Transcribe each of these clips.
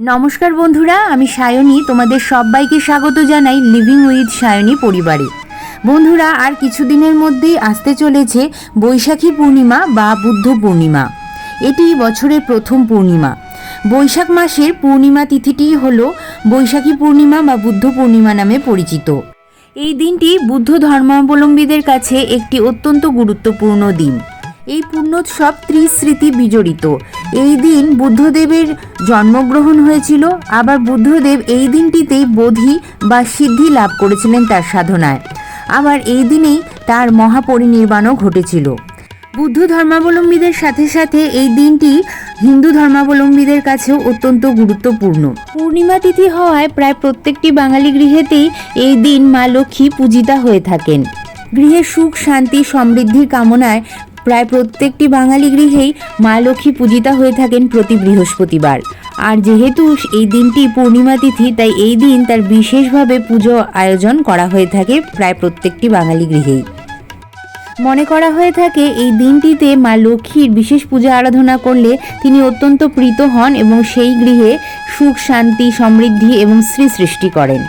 নমস্কার বন্ধুরা, আমি সায়নী, তোমাদের সবাইকে স্বাগত জানাই লিভিং উইথ সায়নী পরিবারে। বন্ধুরা, আর কিছুদিনের মধ্যেই আসতে চলেছে বৈশাখী পূর্ণিমা বা বুদ্ধ পূর্ণিমা। এটি বছরের প্রথম পূর্ণিমা। বৈশাখ মাসের পূর্ণিমা তিথিটি হল বৈশাখী পূর্ণিমা বা বুদ্ধ পূর্ণিমা নামে পরিচিত। এই দিনটি বুদ্ধ ধর্মাবলম্বীদের কাছে একটি অত্যন্ত গুরুত্বপূর্ণ দিন। এই পূর্ণোৎসব ত্রিস্মৃতি বিজড়িত। এই দিন বুদ্ধদেবের জন্মগ্রহণ হয়েছিল। আবার বুদ্ধদেব এই দিনটিতেই বোধি বা সিদ্ধি লাভ করেছিলেন তার সাধনায়। আবার এই দিনেই তার মহাপরিনির্বাণও ঘটেছিল। বুদ্ধ ধর্মাবলম্বীদের সাথে সাথে এই দিনটি হিন্দু ধর্মাবলম্বীদের কাছেও অত্যন্ত গুরুত্বপূর্ণ। পূর্ণিমা তিথি হওয়ায় প্রায় প্রত্যেকটি বাঙালি গৃহেতেই এই দিন মা লক্ষ্মী পূজিতা হয়ে থাকেন। গৃহে সুখ, শান্তি, সমৃদ্ধির কামনায় প্রায় প্রত্যেকটি বাঙালি গৃহেই মা লক্ষ্মী পূজিতা হয়ে থাকেন প্রতি বৃহস্পতিবার। আর যেহেতু এই দিনটি পূর্ণিমা তিথি, তাই এই দিন তার বিশেষভাবে পুজো আয়োজন করা হয়ে থাকে প্রায় প্রত্যেকটি বাঙালি গৃহেই। মনে করা হয়ে থাকে এই দিনটিতে মা লক্ষ্মীর বিশেষ পূজা আরাধনা করলে তিনি অত্যন্ত প্রীত হন এবং সেই গৃহে সুখ শান্তি সমৃদ্ধি এবং শ্রী সৃষ্টি করেন।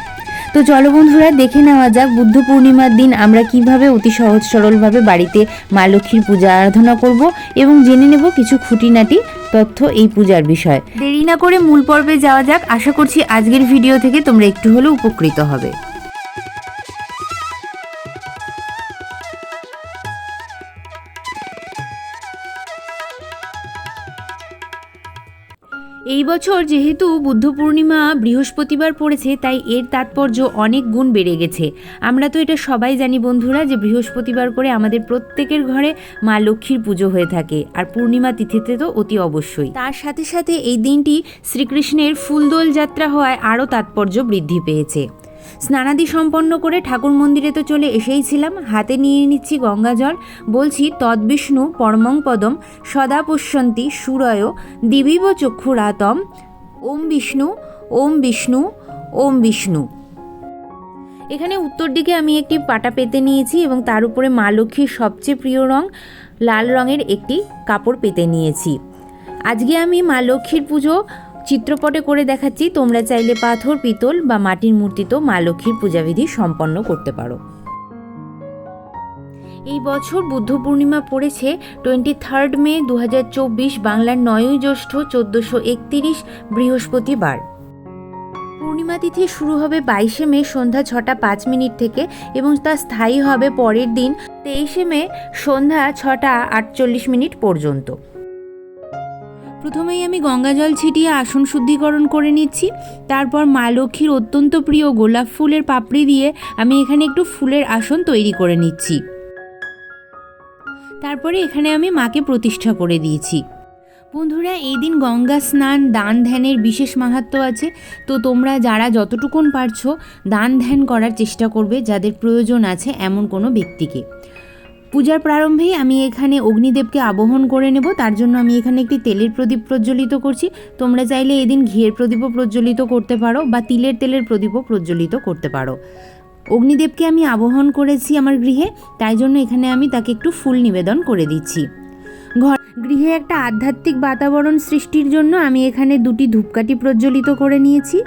তো চলো বন্ধুরা, দেখে নেওয়া যাক বুদ্ধ পূর্ণিমার দিন আমরা কীভাবে অতি সহজ সরলভাবে বাড়িতে মা লক্ষ্মীর পূজা আরাধনা করব এবং জেনে নেব কিছু খুঁটিনাটি তথ্য এই পূজার বিষয়। দেরি না করে মূল পর্বে যাওয়া যাক। আশা করছি আজকের ভিডিও থেকে তোমরা একটু হলেও উপকৃত হবে। বছর যেহেতু বুদ্ধ পূর্ণিমা বৃহস্পতিবার পড়েছে, তাই এর তাৎপর্য অনেক গুণ বেড়ে গেছে। আমরা তো এটা সবাই জানি বন্ধুরা যে বৃহস্পতিবার করে আমাদের প্রত্যেকের ঘরে মা লক্ষ্মীর পুজো হয়ে থাকে, আর পূর্ণিমা তিথিতে তো অতি অবশ্যই। তার সাথে সাথে এই দিনটি শ্রীকৃষ্ণের ফুলদোল যাত্রা হওয়ায় আরও তাৎপর্য বৃদ্ধি পেয়েছে। স্নানাদি সম্পন্ন করে ঠাকুর মন্দিরে তো চলে এসেইছিলাম হাতে নিয়ে নিচ্ছি গঙ্গা জল। বলছি তদ্বিষ্ণু পরমং পদম, সদা পশ্যন্তি সুরয়, দিবিব চক্ষুরাতম, ওম বিষ্ণু ওম বিষ্ণু ওম বিষ্ণু। এখানে উত্তর দিকে আমি একটি পাটা পেতে নিয়েছি এবং তার উপরে মা লক্ষ্মীর সবচেয়ে প্রিয় রং লাল রঙের একটি কাপড় পেতে নিয়েছি। আজকে আমি মা লক্ষ্মীর পুজো চিত্রপটে করে দেখাচ্ছি, তোমরা চাইলে পাথর, পিতল বা মাটির মূর্তিতেও মা লক্ষ্মীর পূজাবিধি সম্পন্ন করতে পারো। এই বছর বুদ্ধ পূর্ণিমা পড়েছে টোয়েন্টি থার্ড মে দু হাজার চব্বিশ বাংলার নয়ই জ্যৈষ্ঠ চোদ্দোশো একতিরিশ বৃহস্পতিবার। পূর্ণিমা তিথি শুরু হবে বাইশে মে সন্ধ্যা ছটা পাঁচ মিনিট থেকে এবং তা স্থায়ী হবে পরের দিন তেইশে মে সন্ধ্যা ছটা আটচল্লিশ মিনিট পর্যন্ত। প্রথমেই আমি গঙ্গা জল ছিটিয়ে আসন শুদ্ধিকরণ করে নিচ্ছি। তারপর মা লক্ষ্মীর অত্যন্ত প্রিয় গোলাপ ফুলের পাপড়ি দিয়ে আমি এখানে একটু ফুলের আসন তৈরি করে নিচ্ছি। তারপরে এখানে আমি মাকে প্রতিষ্ঠা করে দিয়েছি। বন্ধুরা, এই দিন গঙ্গা স্নান, দান ধ্যানের বিশেষ মাহাত্ম আছে। তো তোমরা যারা যতটুকুন পারছ, দান ধ্যান করার চেষ্টা করবে, যাদের প্রয়োজন আছে এমন কোনো ব্যক্তিকে। পূজার প্রারম্ভেই আমি এখানে অগ্নিদেবকে আবহন করে নেব। তার জন্য আমি এখানে একটি তেলের প্রদীপ প্রজ্বলিত করছি। তোমরা চাইলে এদিন ঘিয়ের প্রদীপও প্রজ্বলিত করতে পারো বা তিলের তেলের প্রদীপও প্রজ্বলিত করতে পারো। অগ্নিদেবকে আমি আবহন করেছি আমার গৃহে, তাই জন্য এখানে আমি তাকে একটু ফুল নিবেদন করে দিচ্ছি। ঘর গৃহে একটা আধ্যাত্মিক বাতাবরণ সৃষ্টির জন্য আমি এখানে দুটি ধূপকাঠি প্রজ্বলিত করে নিয়েছি।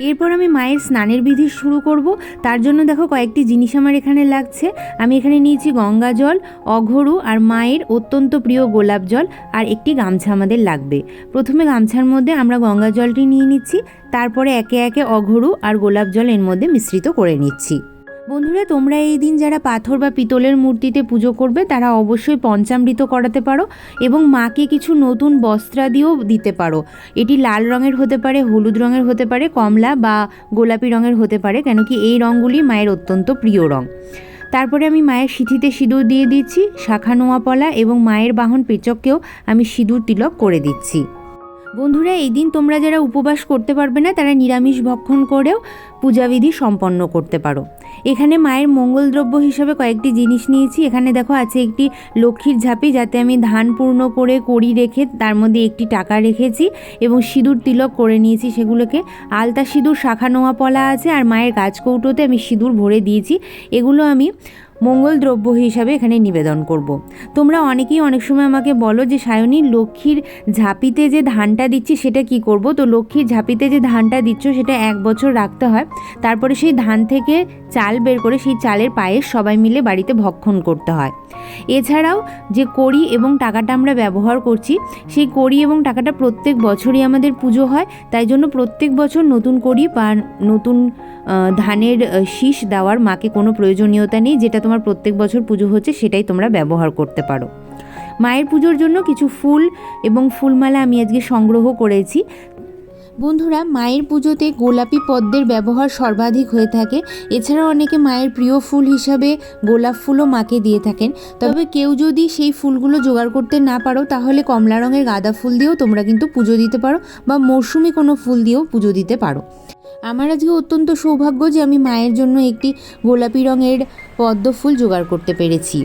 এরপর আমি মায়ের স্নানের বিধি শুরু করব। তার জন্য দেখো কয়েকটি জিনিস আমার এখানে লাগছে। আমি এখানে নিয়েছি গঙ্গা জল, অঘরু আর মায়ের অত্যন্ত প্রিয় গোলাপ জল আর একটি গামছা আমাদের লাগবে। প্রথমে গামছার মধ্যে আমরা গঙ্গা জলটি নিয়ে নিচ্ছি, তারপরে একে একে অঘরু আর গোলাপ জল এর মধ্যে মিশ্রিত করে নিচ্ছি। বন্ধুরা, তোমরা এই দিন যারা পাথর বা পিতলের মূর্তিতে পুজো করবে, তারা অবশ্যই পঞ্চামৃত করাতে পারো এবং মাকে কিছু নতুন বস্ত্রাদিও দিতে পারো। এটি লাল রঙের হতে পারে, হলুদ রঙের হতে পারে, কমলা বা গোলাপি রঙের হতে পারে কেন কি এই রঙগুলি মায়ের অত্যন্ত প্রিয় রঙ তারপরে আমি মায়ের সিঁথিতে সিঁদুর দিয়ে দিচ্ছি, শাখা নোয়াপলা এবং মায়ের বাহন পেচককেও আমি সিঁদুর তিলক করে দিচ্ছি। বন্ধুরা, এই দিন তোমরা যারা উপবাস করতে পারবে না, তারা নিরামিষ ভক্ষণ করেও পূজাবিধি সম্পন্ন করতে পারো। এখানে মায়ের মঙ্গল দ্রব্য হিসাবে কয়েকটি জিনিস নিয়েছি। এখানে দেখো, আছে একটি লক্ষ্মীর ঝাঁপি, যাতে আমি ধান পূর্ণ করে করি রেখে তার মধ্যে একটি টাকা রেখেছি এবং সিঁদুর তিলক করে নিয়েছি। সেগুলোকে আলতা সিঁদুর, শাখা নোয়া পলা আছে, আর মায়ের গাছ কৌটোতে আমি সিঁদুর ভরে দিয়েছি। এগুলো আমি মঙ্গল দ্রব্য হিসাবে এখানে নিবেদন করব। তোমরা অনেকেই অনেক সময় আমাকে বলো যে, সায়নী, লক্ষ্মীর ঝাঁপিতে যে ধানটা দিচ্ছি, সেটা কি করব? তো লক্ষ্মীর ঝাঁপিতে যে ধানটা দিচ্ছ, সেটা এক বছর রাখতে হয়। তারপরে সেই ধান থেকে চাল বের করে সেই চালের পায়েস সবাই মিলে বাড়িতে ভক্ষণ করতে হয়। এছাড়াও যে কড়ি এবং টাকাটা আমরা ব্যবহার করছি, সেই কড়ি এবং টাকাটা প্রত্যেক বছরই আমাদের পুজো হয়। তাই জন্য প্রত্যেক বছর নতুন কড়ি বা নতুন ধানের শীষ দেওয়ার মাকে কোনো প্রয়োজনীয়তা নেই, যেটা তোমার প্রত্যেক বছর পুজো হচ্ছে সেটাই তোমরা ব্যবহার করতে পারো। মায়ের পুজোর জন্য কিছু ফুল এবং ফুলমালা আমি আজকে সংগ্রহ করেছি। বন্ধুরা, মায়ের পুজোতে গোলাপি পদ্মের ব্যবহার সর্বাধিক হয়ে থাকে। এছাড়াও অনেকে মায়ের প্রিয় ফুল হিসাবে গোলাপ ফুলও মাকে দিয়ে থাকেন। তবে কেউ যদি সেই ফুলগুলো জোগাড় করতে না পারো, তাহলে কমলা রঙের গাঁদা ফুল দিয়েও তোমরা কিন্তু পুজো দিতে পারো বা মরশুমি কোনো ফুল দিয়েও পুজো দিতে পারো। আমার আজকে অত্যন্ত সৌভাগ্য যে আমি মায়ের জন্য একটি গোলাপি রঙের পদ্ম ফুল জোগাড় করতে পেরেছি।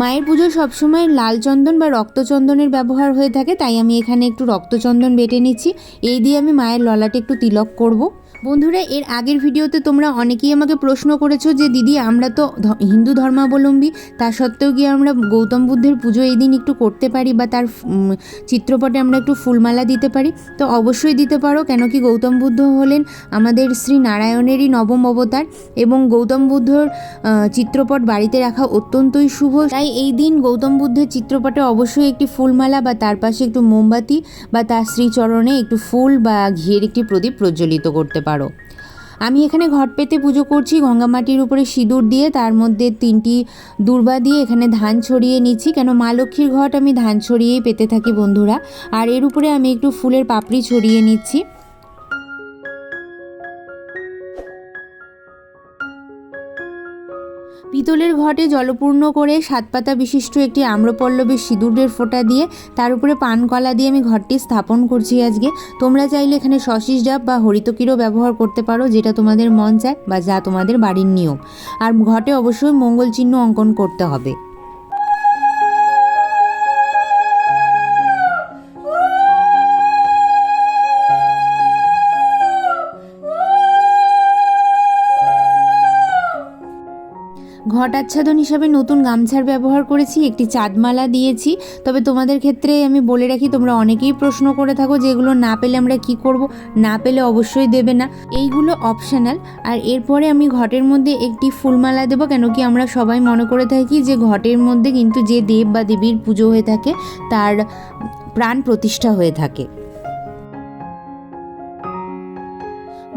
মায়ের পুজো সবসময় লাল চন্দন বা রক্তচন্দনের ব্যবহার হয়ে থাকে, তাই আমি এখানে একটু রক্তচন্দন বেটে নিচ্ছি। এই দিয়ে আমি মায়ের ললাটে একটু তিলক করব। বন্ধুরা, এর আগের ভিডিওতে তোমরা অনেকেই আমাকে প্রশ্ন করেছ যে, দিদি, আমরা তো হিন্দু ধর্মাবলম্বী, তা সত্ত্বেও কি আমরা গৌতম বুদ্ধের পুজো এই দিন একটু করতে পারি বা তার চিত্রপটে আমরা একটু ফুলমালা দিতে পারি? তো অবশ্যই দিতে পারো, কেন কি গৌতম বুদ্ধ হলেন আমাদের শ্রী নারায়ণেরই নবম অবতার এবং গৌতম বুদ্ধর চিত্রপট বাড়িতে রাখা অত্যন্তই শুভ। তাই এই দিন গৌতম বুদ্ধের চিত্রপটে অবশ্যই একটি ফুলমালা বা তার পাশে একটু মোমবাতি বা তার শ্রীচরণে একটু ফুল বা ঘিয়ের একটি প্রদীপ প্রজ্বলিত করতে পারো। আমি এখানে ঘট পেতে পুজো করছি, গঙ্গামাটির উপরে সিঁদুর দিয়ে, তার মধ্যে তিনটি দুর্বা দিয়ে এখানে ধান ছড়িয়ে নিচ্ছি। কেন মা লক্ষ্মীর ঘট আমি ধান ছড়িয়েই পেতে থাকি বন্ধুরা। আর এর উপরে আমি একটু ফুলের পাপড়ি ছড়িয়ে নিচ্ছি। পিতলের ঘটে জলপূর্ণ করে সাত পাতা বিশিষ্ট একটি আম্রপল্লবের সিঁদুরের ফোঁটা দিয়ে তার উপরে পান কলা দিয়ে আমি ঘরটি স্থাপন করছি আজকে। তোমরা চাইলে এখানে সশিস ডাব বা হরিতকিরও ব্যবহার করতে পারো, যেটা তোমাদের মন চায় বা যা তোমাদের বাড়ির নিয়ম। আর ঘটে অবশ্যই মঙ্গল চিহ্ন অঙ্কন করতে হবে। ঘট আচ্ছাদন হিসাবে নতুন গামছার ব্যবহার করেছি, একটি চাঁদমালা দিয়েছি। তবে তোমাদের ক্ষেত্রে আমি বলে রাখি, তোমরা অনেকেই প্রশ্ন করে থাকো যে এগুলো না পেলে আমরা কি করব? না পেলে অবশ্যই দেবে না। এইগুলো অপশনাল। আর এরপরে আমি ঘটের মধ্যে একটি ফুলমালা দেবো কেন কি আমরা সবাই মনে করে থাকি যে ঘটের মধ্যে কিন্তু যে দেব বা দেবীর পুজো হয়ে থাকে, তার প্রাণ প্রতিষ্ঠা হয়ে থাকে।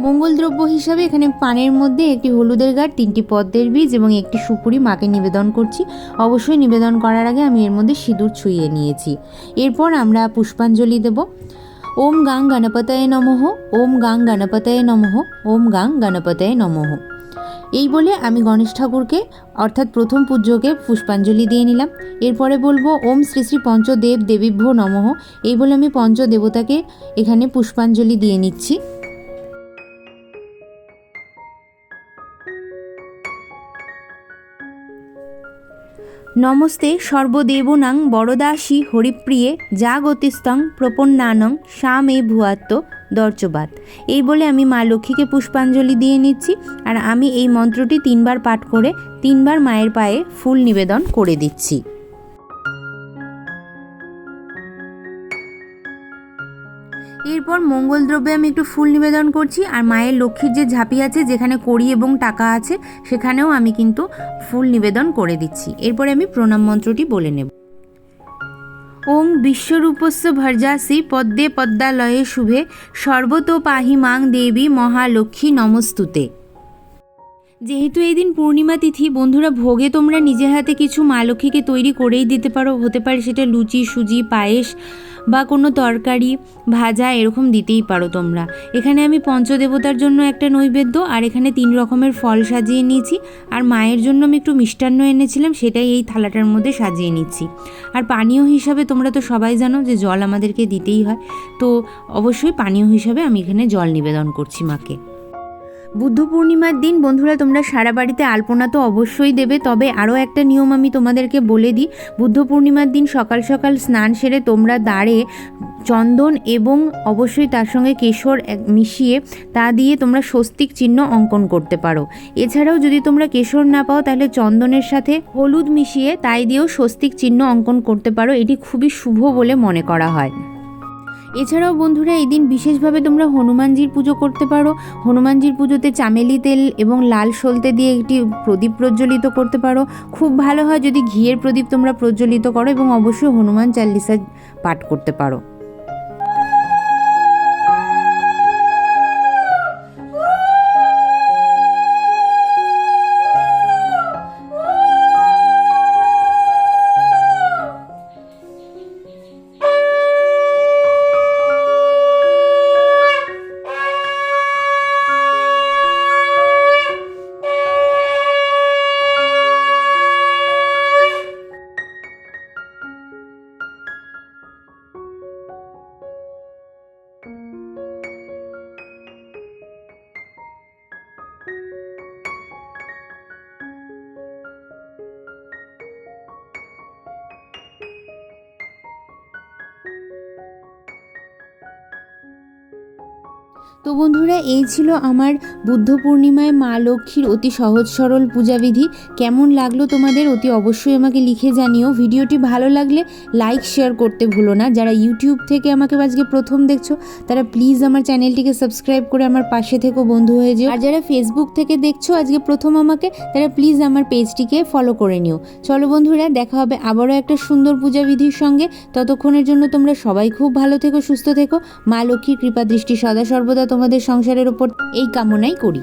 মঙ্গল দ্রব্য হিসাবে এখানে পানের মধ্যে একটি হলুদের গাঢ়, তিনটি পদ্মের বীজ এবং একটি সুপুরি মাকে নিবেদন করছি। অবশ্যই নিবেদন করার আগে আমি এর মধ্যে সিঁদুর ছুঁয়ে নিয়েছি। এরপর আমরা পুষ্পাঞ্জলি দেব। ওম গাং গণপতায় নমঃ, ওম গাং গণপতায় নমঃ, ওম গাং গণপতায় নমঃ। এই বলে আমি গণেশ ঠাকুরকে, অর্থাৎ প্রথম পূজ্যকে পুষ্পাঞ্জলি দিয়ে নিলাম। এরপরে বলব, ওম শ্রী শ্রী পঞ্চদেব দেবীভ্য নমঃ। এই বলে আমি পঞ্চদেবতাকে এখানে পুষ্পাঞ্জলি দিয়ে নিচ্ছি। নমস্তে সর্বদেবনাং বরদাসী হরিপ্রিয়ে যা গতিস্তং প্রপন্নানং মে ভুয়াত্ম দর্চবাদ এই বলে আমি মা লক্ষ্মীকে পুষ্পাঞ্জলি দিয়ে নিচ্ছি আর আমি এই মন্ত্রটি তিনবার পাঠ করে তিনবার মায়ের পায়ে ফুল নিবেদন করে দিচ্ছি। এরপর মঙ্গল দ্রব্যে আমি একটু ফুল নিবেদন করছি আর মায়ের লক্ষ্মীর যে ঝাঁপি আছে, যেখানে কড়ি এবং টাকা আছে, সেখানেও আমি কিন্তু ফুল নিবেদন করে দিচ্ছি। এরপরে আমি প্রণাম মন্ত্রটি বলে নেব। ওং বিশ্বরূপস্য ভর্জাসি পদ্মে পদ্মালয়ে শুভে সর্বতো পাহি মাং দেবী মহালক্ষ্মী নমস্তুতে। যেহেতু এই দিন পূর্ণিমা তিথি, বন্ধুরা ভোগে তোমরা নিজের হাতে কিছু মা লক্ষ্মীকে তৈরি করেই দিতে পারো। হতে পারে সেটা লুচি, সুজি, পায়েস বা কোনো তরকারি, ভাজা, এরকম দিতেই পারো তোমরা। এখানে আমি পঞ্চদেবতার জন্য একটা নৈবেদ্য আর এখানে তিন রকমের ফল সাজিয়ে নিয়েছি। আর মায়ের জন্য আমি একটু মিষ্টান্ন এনেছিলাম, সেটাই এই থালাটার মধ্যে সাজিয়ে নিচ্ছি। আর পানীয় হিসাবে তোমরা তো সবাই জানো যে জল আমাদেরকে দিতেই হয়। তো অবশ্যই পানীয় হিসাবে আমি এখানে জল নিবেদন করছি মাকে। বুদ্ধ পূর্ণিমার দিন, বন্ধুরা, তোমরা সারা বাড়িতে আলপনা তো অবশ্যই দেবে। তবে আরও একটা নিয়ম আমি তোমাদেরকে বলে দিই। বুদ্ধ পূর্ণিমার দিন সকাল সকাল স্নান সেরে তোমরা দাঁড়ে চন্দন এবং অবশ্যই তার সঙ্গে কেশর মিশিয়ে তা দিয়ে তোমরা স্বস্তিক চিহ্ন অঙ্কন করতে পারো। এছাড়াও যদি তোমরা কেশর না পাও, তাহলে চন্দনের সাথে হলুদ মিশিয়ে তাই দিয়েও স্বস্তিক চিহ্ন অঙ্কন করতে পারো। এটি খুবই শুভ বলে মনে করা হয়। এছাড়াও বন্ধুরা এই দিন বিশেষভাবে তোমরা হনুমানজির পুজো করতে পারো। হনুমানজির পুজোতে চামেলি তেল এবং লাল সলতে দিয়ে একটি প্রদীপ প্রজ্বলিত করতে পারো। খুব ভালো হয় যদি ঘিয়ের প্রদীপ তোমরা প্রজ্বলিত করো এবং অবশ্যই হনুমান চাল্লিশা পাঠ করতে পারো। তো বন্ধুরা, এই ছিল আমার বুদ্ধ পূর্ণিমায় মা লক্ষ্মীর অতি সহজ সরল পূজাবিধি। কেমন লাগল তোমাদের অতি অবশ্যই আমাকে লিখে জানিও। ভিডিওটি ভালো লাগলে লাইক শেয়ার করতে ভুলো না। যারা ইউটিউব থেকে আমাকে আজকে প্রথম দেখছ, তারা প্লিজ আমার চ্যানেলটিকে সাবস্ক্রাইব করে আমার পাশে থেকো বন্ধু হয়ে যেও। আর যারা ফেসবুক থেকে দেখছ আজকে প্রথম আমাকে, তারা প্লিজ আমার পেজটিকে ফলো করে নিও। চলো বন্ধুরা, দেখা হবে আবারও একটা সুন্দর পূজাবিধির সঙ্গে। ততক্ষণের জন্য তোমরা সবাই খুব ভালো থেকো, সুস্থ থেকো। মা লক্ষ্মীর কৃপা দৃষ্টি সদা সর্বদা তোমাদের সংসারের ওপর এই কামনাই করি।